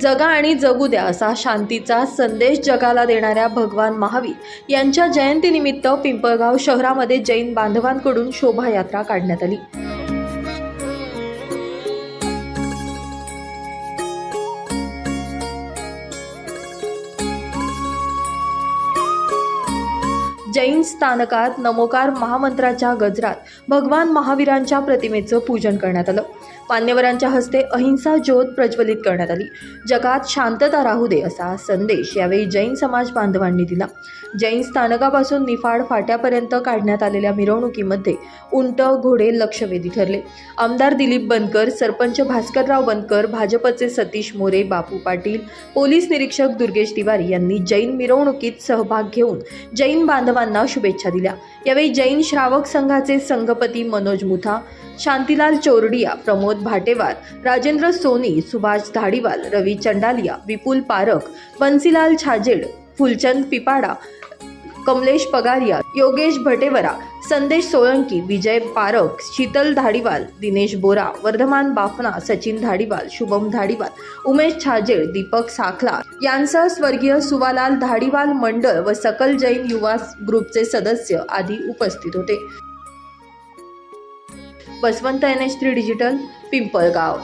जगा आणि जगू द्या असा शांतीचा संदेश जगाला देणाऱ्या भगवान महावीर यांच्या जयंतीनिमित्त पिंपळगाव शहरामध्ये जैन बांधवांकडून शोभायात्रा काढण्यात आली. जैन स्थानकात नमोकार महामंत्राच्या गजरात भगवान महावीरांच्या प्रतिमेचं पूजन करण्यात आलं. मान्यवरांच्या हस्ते अहिंसा ज्योत प्रज्वलित करण्यात आली. जगात शांतता राहू दे असा संदेश यावेळी जैन समाज बांधवांनी दिला. जैन स्थानकापासून निफाड फाट्यापर्यंत काढण्यात आलेल्या मिरवणुकीमध्ये उंट घोडे लक्षवेधी ठरले. आमदार दिलीप बनकर सरपंच भास्करराव बनकर भाजपचे सतीश मोरे बापू पाटील पोलीस निरीक्षक दुर्गेश तिवारी यांनी जैन मिरवणुकीत सहभाग घेऊन जैन बांधवांना शुभेच्छा दिल्या. यावेळी जैन श्रावक संघाचे संघपती मनोज मुथा शांतीलाल चोरडिया प्रमोद भाटेवार राजेंद्र सोनी सुभाष धाडीवाल रवी चंडालिया विपुल पारख बन्सीलाल छाजेड फुलचंद पिपाडा कमलेश पगारिया योगेश भटेवरा संदेश सोळंकी विजय पारख शीतल धाडीवाल दिनेश बोरा वर्धमान बाफना सचिन धाडीवाल शुभम धाडीवाल उमेश छाजेळ दीपक साखला यांसह स्वर्गीय सुवालाल धाडीवाल मंडळ व सकल जैन युवा ग्रुपचे सदस्य आदी उपस्थित होते. Baswant N H three digital Pimpalgaon.